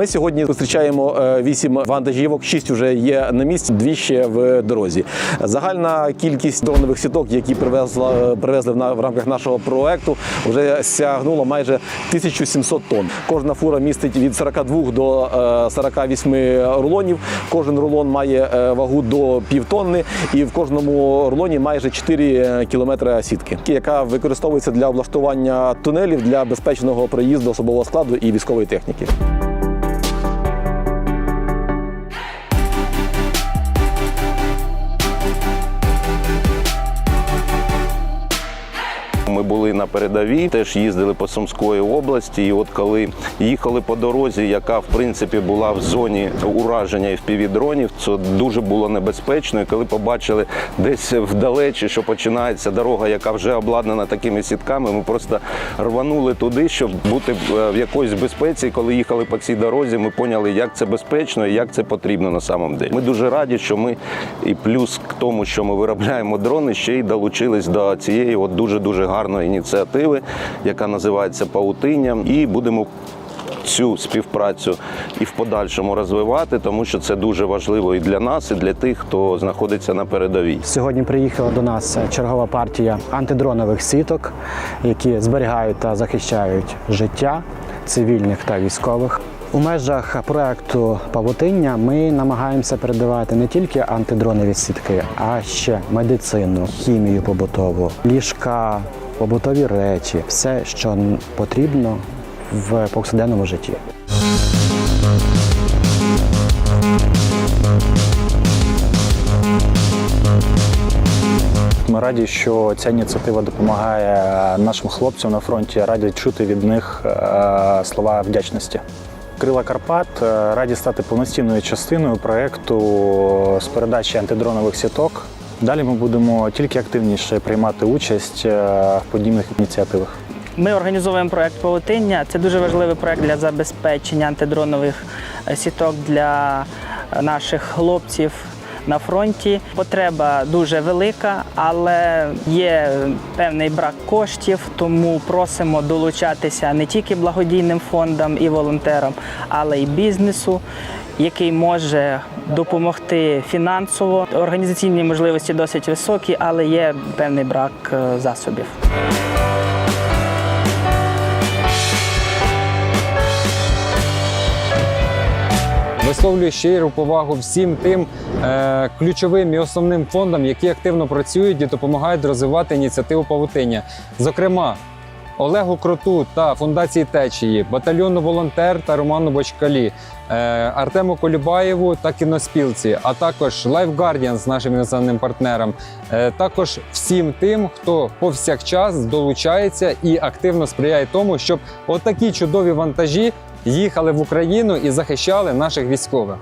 Ми сьогодні зустрічаємо е, вісім вантажівок, шість вже є на місці, дві ще в дорозі. Загальна кількість дронових сіток, які привезла, привезли в, на- в рамках нашого проекту, вже сягнула майже 1700 тонн. Кожна фура містить від 42 до е, 48 рулонів. Кожен рулон має е, вагу до півтонни, і в кожному рулоні майже 4 кілометри сітки, яка використовується для облаштування тунелів для безпечного проїзду особового складу і військової техніки. Ми були на передовій, теж їздили по Сумської області. І от коли їхали по дорозі, яка в принципі була в зоні ураження і дронів, це дуже було небезпечно. І коли побачили десь вдалечі, що починається дорога, яка вже обладнана такими сітками, ми просто рванули туди, щоб бути е, в якоїсь безпеці. І коли їхали по цій дорозі, ми поняли, як це безпечно і як це потрібно на самом деле. Ми дуже раді, що ми і плюс к тому, що ми виробляємо дрони, ще й долучились до цієї от дуже дуже гарної ініціативи, яка називається Паутиння, і будемо. Цю співпрацю і в подальшому розвивати, тому що це дуже важливо і для нас, і для тих, хто знаходиться на передовій. Сьогодні приїхала до нас чергова партія антидронових сіток, які зберігають та захищають життя цивільних та військових. У межах проекту Павутиння ми намагаємося передавати не тільки антидронові сітки, а ще медицину, хімію побутову, ліжка, побутові речі, все, що потрібно в повсякденному житті. Ми раді, що ця ініціатива допомагає нашим хлопцям на фронті, раді чути від них е, слова вдячності. Крила Карпат е, раді стати повноцінною частиною проєкту з передачі антидронових сіток. Далі ми будемо тільки активніше приймати участь е, в подібних ініціативах. Ми організовуємо проект Павутиння. Це дуже важливий проект для забезпечення антидронових е, сіток для наших хлопців на фронті. Потреба дуже велика, але є певний брак коштів, тому просимо долучатися не тільки благодійним фондам і волонтерам, але й бізнесу. Який може допомогти фінансово. Організаційні можливості досить високі, але є певний брак е, засобів. Висловлюю щиру повагу всім тим е, ключовим і основним фондам, які активно працюють і допомагають розвивати ініціативу павутиння. Зокрема, Олегу Кроту та фундації Течії, батальйону волонтер та Роману Бочкалі, е, Артему Колібаєву та кіноспілці, а також Life Guardian нашим іноземним партнером. Е, також всім тим, хто повсякчас долучається і активно сприяє тому, щоб отакі чудові вантажі їхали в Україну і захищали наших військових.